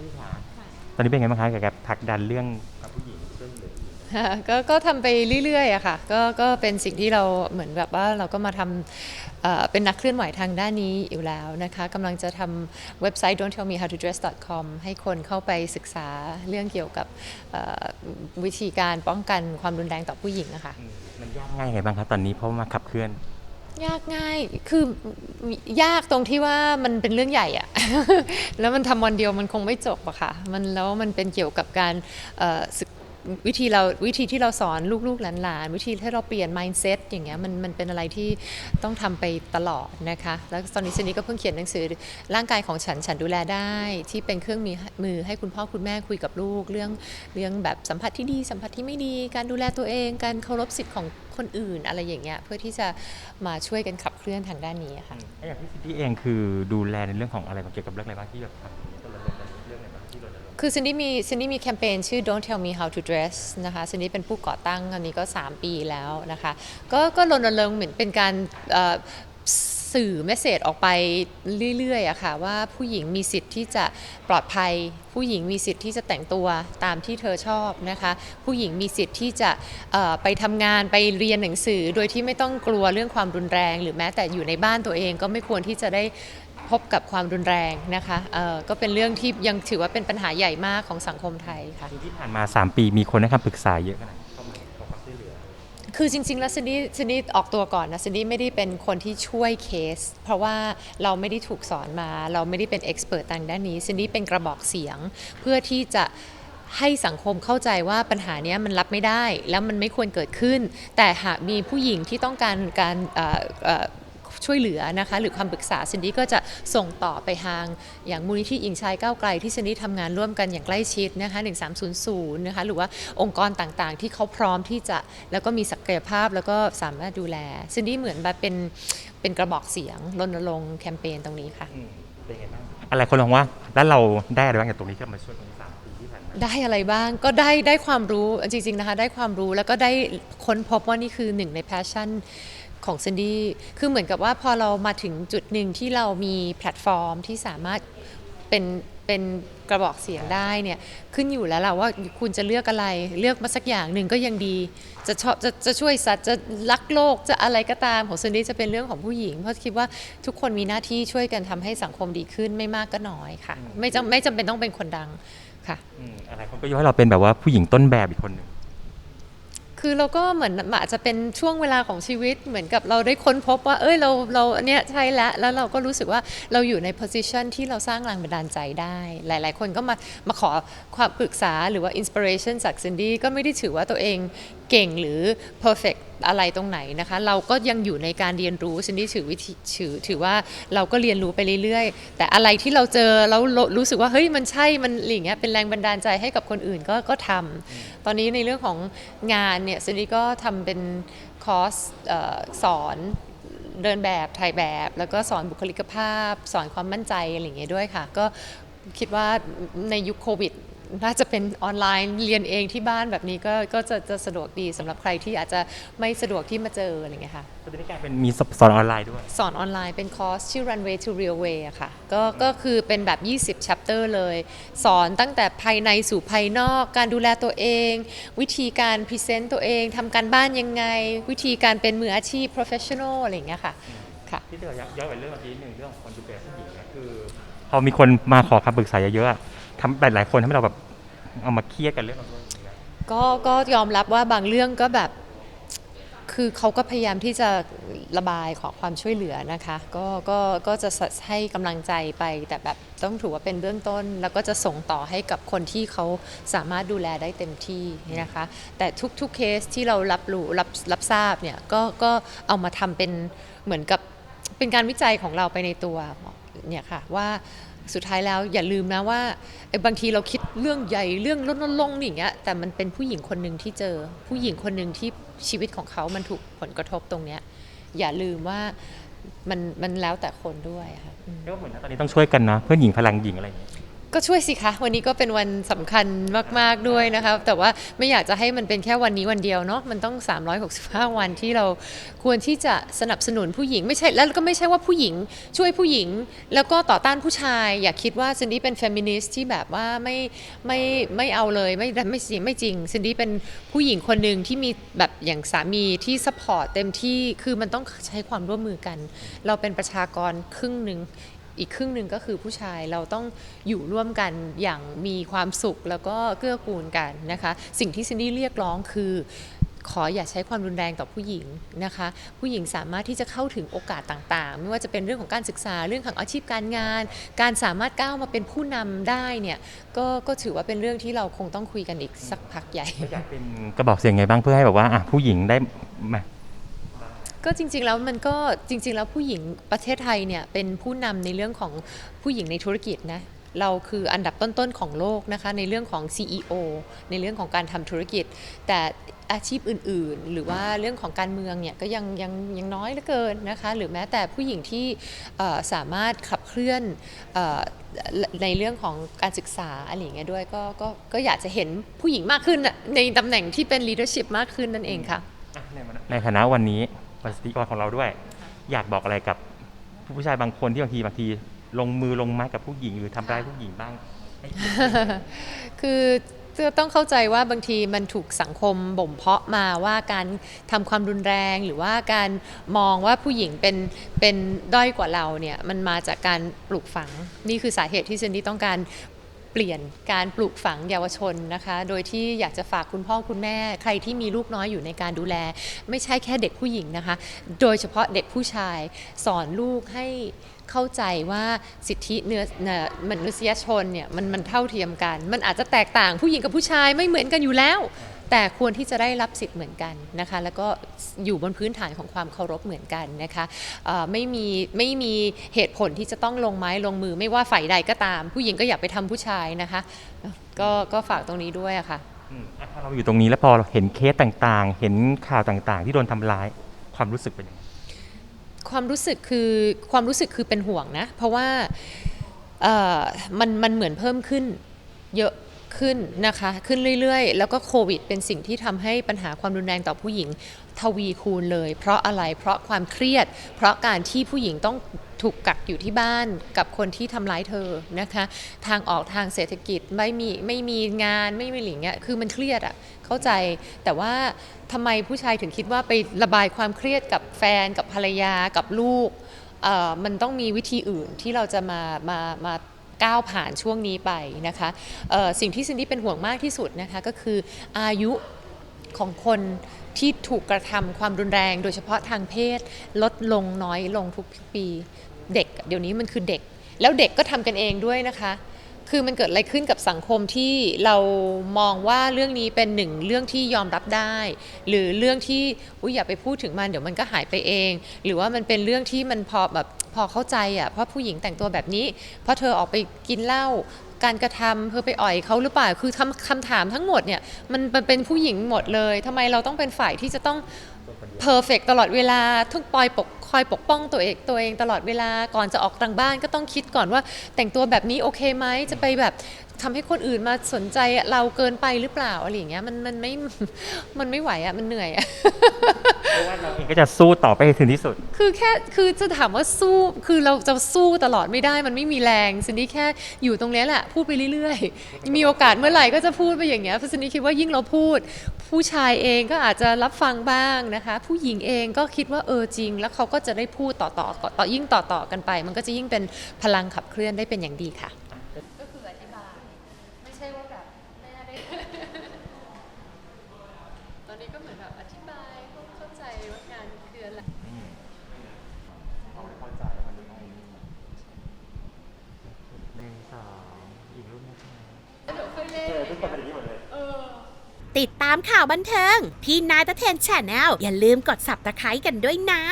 พี่คะตอนนี้เป็นไงบ้างคะกับการผลักดันเรื่องกับผู้หญิงช่วยเหลือค่ะก็ก็ทำไปเรื่อยๆอะค่ะก็ก็เป็นสิ่งที่เราเหมือนแบบว่าเราก็มาทำเอ่อเป็นนักเคลื่อนไหวทางด้านนี้อยู่แล้วนะคะกำลังจะทำเว็บไซต์ don't tell me how to dress com ให้คนเข้าไปศึกษาเรื่องเกี่ยวกับเอ่อวิธีการป้องกันความรุนแรงต่อผู้หญิงอะค่ะอืมมันยากง่ายยังไงบ้างครับตอนนี้เพราะว่ามาขับเคลื่อน ยากง่ายคือยากตรงที่ว่ามันเป็นเรื่องใหญ่อะ แล้วมันทำวันเดียวมันคงไม่จบอะค่ะ มันแล้วมันเป็นเกี่ยวกับการศึก วิธีเราวิธีที่เราสอนลูกๆหลานๆ วิธีที่เราเปลี่ยน mindset อย่างเงี้ยมันมันเป็นอะไรที่ต้องทำไปตลอดนะคะ แล้วตอนนี้ชนีก็เพิ่งเขียนหนังสือร่างกายของฉันฉันดูแลได้ ที่เป็นเครื่องมือมือให้คุณพ่อคุณแม่คุยกับลูก เรื่องเรื่องแบบสัมผัสที่ดี สัมผัสที่ไม่ดี การดูแลตัวเอง การเคารพสิทธิ์ของคนอื่นอะไรอย่างเงี้ยเพื่อที่จะมาช่วยกันขับเคลื่อนทางด้านนี้ค่ะอย่างพี่ซินดี้เองคือดูแลในเรื่องของอะไรบ้าเกี่ยวกับเรื่องอะไรบ้างที่แบบ คือซินดี้มีซินดี้มีแคมเปญชื่อ Don't Tell Me How to Dress นะคะซินดี้เป็นผู้ก่อตั้งอันนี้ก็ 3 ปีแล้วนะคะก็ก็รณรงค์เหมือนเป็นการสื่อเมสเซจออกไปเรื่อยๆอะค่ะว่าผู้หญิงมีสิทธิ์ที่จะปลอดภัย ผู้หญิงมีสิทธิ์ที่จะแต่งตัวตามที่เธอชอบนะคะ ผู้หญิงมีสิทธิ์ที่จะไปทำงานไปเรียนหนังสือ โดยที่ไม่ต้องกลัวเรื่องความรุนแรง หรือแม้แต่อยู่ในบ้านตัวเองก็ไม่ควรที่จะได้ พบกับความรุนแรงนะคะเอ่อก็เป็นเรื่องที่ยังถือว่าเป็นปัญหาใหญ่มากของสังคมไทยค่ะ ที่ผ่านมา 3 ปีมีคนให้คำปรึกษาเยอะขนาดไหนเข้ามาขอความช่วยเหลือ คือจริง ๆ แล้วซินดี้ซินดี้ออกตัวก่อนนะซินดี้ไม่ได้เป็นคนที่ช่วยเคส เพราะว่าเราไม่ได้ถูกสอนมา เราไม่ได้เป็นเอ็กซ์เพรสทางด้านนี้ซินดี้เป็นกระบอกเสียง เพื่อที่จะให้สังคมเข้าใจว่าปัญหาเนี้ยมันรับไม่ได้ แล้วมันไม่ควรเกิดขึ้น แต่หากมีผู้หญิงที่ต้องการการเอ่อเอ่อ ช่วยเหลือนะคะ หรือคำปรึกษาซินดี้ก็จะส่งต่อไปทางอย่างมูลนิธิหญิงชายก้าวไกลที่ซินดี้ทำงานร่วมกันอย่างใกล้ชิดนะคะ1300นะคะหรือว่าองค์กรต่างๆ ที่เขาพร้อมที่จะแล้วก็มีศักยภาพแล้วก็สามารถดูแลซินดี้เหมือนแบบเป็นเป็นกระบอกเสียงรณรงค์แคมเปญตรงนี้ค่ะอืมเป็นไงบ้างอะไรคนมองว่าแล้วเราได้อะไรบ้างจากตรงนี้ที่เรามาช่วยตรงนี้สามปีที่ผ่านมาได้อะไรบ้างก็ได้ได้ความรู้จริงๆนะคะ ได้ความรู้แล้วก็ได้ค้นพบว่านี่คือหนึ่งในแพชชั่น ของซินดี้คือเหมือนกับว่าพอเรามาถึงจุดหนึ่งที่เรามีแพลตฟอร์มที่สามารถเป็นเป็นกระบอกเสียงได้เนี่ยขึ้นอยู่แล้วแหละว่าคุณจะเลือกอะไรเลือกมาสักอย่างหนึ่งก็ยังดี จะชอบจะจะช่วยสัตว์จะรักโลกจะอะไรก็ตามของซินดี้จะเป็นเรื่องของผู้หญิง เพราะคิดว่าทุกคนมีหน้าที่ช่วยกันทำให้สังคมดีขึ้นไม่มากก็น้อยค่ะ ไม่จำไม่จำเป็นต้องเป็นคนดังค่ะอืมอะไรคนก็ยกให้เราเป็นแบบว่าผู้หญิงต้นแบบอีกคนหนึ่ง คือเราก็เหมือนอาจจะเป็นช่วงเวลาของชีวิตเหมือนกับเราได้ค้นพบว่า เอ้ยเราเราเนี้ยใช่แล้วแล้วเราก็รู้สึกว่าเราอยู่ใน position ที่เราสร้างแรงบันดาลใจได้ หลาย ๆ คนก็มามาขอความปรึกษาหรือว่า inspiration จากซินดี้ก็ไม่ได้ถือว่าตัวเอง เก่งหรือ perfect อะไรตรงไหนนะคะ เราก็ยังอยู่ในการเรียนรู้ซินดี้ถือวิธีถือถือว่าเราก็เรียนรู้ไปเรื่อยๆ แต่อะไรที่เราเจอแล้วรู้สึกว่าเฮ้ยมันใช่มันอะไรอย่างเงี้ยเป็นแรงบันดาลใจให้กับคนอื่นก็ก็ทำตอนนี้ในเรื่องของงานเนี่ยซินดี้ก็ทำเป็นคอร์สสอนเดินแบบถ่ายแบบ แล้วก็สอนบุคลิกภาพ สอนความมั่นใจอะไรอย่างเงี้ยด้วยค่ะ ก็คิดว่าในยุคโควิด น่าจะเป็นออนไลน์เรียนเองที่บ้านแบบนี้ก็ก็จะจะสะดวกดีสำหรับใครที่อาจจะไม่สะดวกที่มาเจออะไรอย่างเงี้ยค่ะ ตอนนี้กลายเป็นมีสอนออนไลน์ด้วย สอนออนไลน์เป็นคอร์สชื่อ Runway to Real Way อะค่ะก็ก็คือเป็นแบบ 20 chapter เลย สอนตั้งแต่ภายในสู่ภายนอก การดูแลตัวเอง วิธีการพรีเซนต์ตัวเองทำการบ้านยังไง วิธีการเป็นมืออาชีพ professional อะไรอย่างเงี้ยค่ะ ค่ะ ที่เดี๋ยวย้อนไปเรื่องเมื่อกี้หนึ่งเรื่องของคนดูแลผู้หญิงเนี่ยคือ พอมีคนมาขอคำปรึกษาเยอะๆอะ ทำหลายๆคนทำให้เราแบบเอามาเครียดกันเรื่องของเรื่องนี้นก็ก็ยอมรับว่าบางเรื่องก็แบบ คือเขาก็พยายามที่จะระบายขอความช่วยเหลือนะคะ ก็ก็ก็จะให้กำลังใจไปแต่แบบต้องถือว่าเป็นเบื้องต้น แล้วก็จะส่งต่อให้กับคนที่เขาสามารถดูแลได้เต็มที่นะคะ แต่ทุกๆเคสที่เรารับรู้รับรับทราบเนี่ยก็ก็เอามาทำเป็นเหมือนกับ เป็นการวิจัยของเราไปในตัวเนี่ยค่ะว่าสุดท้ายแล้วอย่าลืมนะว่าบางทีเราคิดเรื่องใหญ่เรื่องลดลงๆอย่างเงี้ยแต่มันเป็นผู้หญิงคนหนึ่งที่เจอ ผู้หญิงคนหนึ่งที่ชีวิตของเขามันถูกผลกระทบตรงเนี้ยอย่าลืมว่ามันมันแล้วแต่คนด้วยค่ะก็เหมือนตอนนี้ต้องช่วยกันนะเพื่อนหญิงพลังหญิงอะไรอย่างเงี้ย ก็ช่วยสิคะ วันนี้ก็เป็นวันสำคัญมาก ๆ ด้วยนะคะ แต่ว่าไม่อยากจะให้มันเป็นแค่วันนี้วันเดียวเนาะมันต้อง 365 วันที่เราควรที่จะสนับสนุนผู้หญิงไม่ใช่แล้วก็ไม่ใช่ว่าผู้หญิงช่วยผู้หญิง แล้วก็ต่อต้านผู้ชาย อย่าคิดว่าซินดี้เป็นเฟมินิสต์ที่แบบว่าไม่ไม่ไม่เอาเลยไม่ไม่จริงไม่จริงซินดี้เป็นผู้หญิงคนหนึ่งที่มีแบบอย่างสามีที่สปอร์ตเต็มที่คือมันต้องใช้ความร่วมมือกัน เราเป็นประชากรครึ่งหนึ่ง อีกครึ่งหนึ่งก็คือผู้ชายเราต้องอยู่ร่วมกันอย่างมีความสุขแล้วก็เกื้อกูลกันนะคะ สิ่งที่ซินดี้เรียกร้องคือขออย่าใช้ความรุนแรงต่อผู้หญิงนะคะ ผู้หญิงสามารถที่จะเข้าถึงโอกาสต่างๆ ไม่ว่าจะเป็นเรื่องของการศึกษาเรื่องของอาชีพการงาน การสามารถก้าวมาเป็นผู้นำได้เนี่ยก็ก็ถือว่าเป็นเรื่องที่เราคงต้องคุยกันอีกสักพักใหญ่อยากเป็นกระบอกเสียงไงบ้างเพื่อให้แบบว่าผู้หญิงได้มา ก็จริง ๆ แล้วมันก็จริง ๆ แล้วผู้หญิงประเทศไทยเนี่ยเป็นผู้นำในเรื่องของผู้หญิงในธุรกิจนะเราคืออันดับต้น ๆ ของโลกนะคะในเรื่องของ CEO ในเรื่องของการทำธุรกิจ แต่อาชีพอื่นๆ หรือว่าเรื่องของการเมืองเนี่ยก็ยังยังยังน้อยเหลือเกินนะคะหรือแม้แต่ผู้หญิงที่เอ่อสามารถขับเคลื่อนเอ่อในเรื่องของการศึกษาอะไรอย่างเงี้ยด้วยก็ก็ก็อยากจะเห็นผู้หญิงมากขึ้นน่ะในตำแหน่งที่เป็น leadership มากขึ้นนั่นเองค่ะ ในฐานะวันนี้ วันสติกรของเราด้วย อยากบอกอะไรกับผู้ชายบางคนที่บางทีบางที ลงมือลงไม้กับผู้หญิงหรือทำร้ายผู้หญิงบ้าง คือจะต้องเข้าใจว่าบางทีมันถูกสังคมบ่มเพาะมาว่าการทำความรุนแรงหรือว่าการมองว่าผู้หญิงเป็นเป็นด้อยกว่าเราเนี่ยมันมาจากการปลูกฝัง นี่คือสาเหตุที่เซนดี้ต้องการ เปลี่ยนการปลูกฝังเยาวชนนะคะ โดยที่อยากจะฝากคุณพ่อคุณแม่ ใครที่มีลูกน้อยอยู่ในการดูแล ไม่ใช่แค่เด็กผู้หญิงนะคะ โดยเฉพาะเด็กผู้ชายสอนลูกให้เข้าใจว่าสิทธิเนื้อเนื้อมนุษยชนเนี่ยมันมันเท่าเทียมกัน มันอาจจะแตกต่างผู้หญิงกับผู้ชายไม่เหมือนกันอยู่แล้ว แต่ควรที่จะได้รับสิทธิ์เหมือนกันนะคะ แล้วก็อยู่บนพื้นฐานของความเคารพเหมือนกันนะคะเอ่อไม่มีไม่มีเหตุผลที่จะต้องลงไม้ลงมือไม่ว่าฝ่ายใดก็ตาม ผู้หญิงก็อย่าไปทำผู้ชายนะคะ ก็ก็ฝากตรงนี้ด้วยอะค่ะอืมอะถ้าเราอยู่ตรงนี้แล้วพอเราเห็นเคสต่างๆ เห็นข่าวต่างๆ ที่โดนทำร้ายความรู้สึกเป็นยังไงความรู้สึกคือความรู้สึกคือเป็นห่วงนะ เพราะว่าเอ่อมันมันเหมือนเพิ่มขึ้นเยอะ ขึ้นนะคะ ขึ้นเรื่อยๆ แล้วก็โควิด เป็นสิ่งที่ทำให้ปัญหาความรุนแรงต่อผู้หญิงทวีคูณเลย เพราะอะไรเพราะความเครียด เพราะการที่ผู้หญิงต้องถูกกักอยู่ที่บ้านกับคนที่ทำร้ายเธอนะคะ ทางออกทางเศรษฐกิจไม่มีไม่มีงานไม่มีอะไรอย่างเงี้ยคือมันเครียดอะเข้าใจแต่ว่าทำไมผู้ชายถึงคิดว่าไประบายความเครียดกับแฟนกับภรรยากับลูกมันต้องมีวิธีอื่นที่เราจะมามามา ก้าวผ่านช่วงนี้ไปนะคะสิ่งที่ซินดี้เป็นห่วงมากที่สุดนะคะก็คืออายุของคนที่ถูกกระทำความรุนแรง โดยเฉพาะทางเพศลดลงน้อยลงทุกปี เด็ก เดี๋ยวนี้มันคือเด็ก แล้วเด็กก็ทำกันเองด้วยนะคะ คือมันเกิดอะไรขึ้นกับสังคมที่เรามองว่าเรื่องนี้เป็นหนึ่งเรื่องที่ยอมรับได้ หรือเรื่องที่อุ้ยอย่าไปพูดถึงมันเดี๋ยวมันก็หายไปเอง หรือว่ามันเป็นเรื่องที่มันพอแบบพอเข้าใจอะเพราะผู้หญิงแต่งตัวแบบนี้เพราะเธอออกไปกินเหล้าการกระทำเธอไปอ่อยเขาหรือเปล่าคือคำคำถามทั้งหมดเนี่ยมันมันเป็นผู้หญิงหมดเลยทำไมเราต้องเป็นฝ่ายที่จะต้อง เพอร์เฟกตลอดเวลาทุกปอยปกคอยปกป้องตัวเองตัวเองตลอดเวลาก่อนจะออกต่างบ้านก็ต้องคิดก่อนว่า แต่งตัวแบบนี้โอเคไหมจะไปแบบทำให้คนอื่นมาสนใจเราเกินไปหรือเปล่าอะไรอย่างเงี้ยมันมันไม่มันไม่ไหวอะมันเหนื่อยอะ เพราะว่าเราเองก็จะสู้ต่อไปให้ถึงที่สุด คือแค่คือจะถามว่าสู้คือเราจะสู้ตลอดไม่ได้มันไม่มีแรงซินดี้แค่อยู่ตรงเนี้ยแหละพูดไปเรื่อยๆ มีโอกาสเมื่อไหร่ก็จะพูดไปอย่างเงี้ยเพราะซินดี้คิดว่ายิ่งเราพูด ผู้ชายเองก็อาจจะรับฟังบ้างนะคะ ผู้หญิงเองก็คิดว่าเออจริง แล้วเขาก็จะได้พูดต่อๆต่อยิ่งต่อๆกันไป มันก็จะยิ่งเป็นพลังขับเคลื่อนได้เป็นอย่างดีค่ะ ก็คืออธิบายไม่ใช่ว่าแบบแม่ได้ ตอนนี้ก็เหมือนแบบอธิบายเข้าใจว่างานคืออะไร หนึ่งสองอีกรูปนะคะ เดี๋ยวค่อยเล่น ทุกคนเป็นอย่างนี้หมดเลย ติดตามข่าวบันเทิง พี่นายตะเทนแชนแนลอย่าลืมกดสับตะไคร้กันด้วยนะ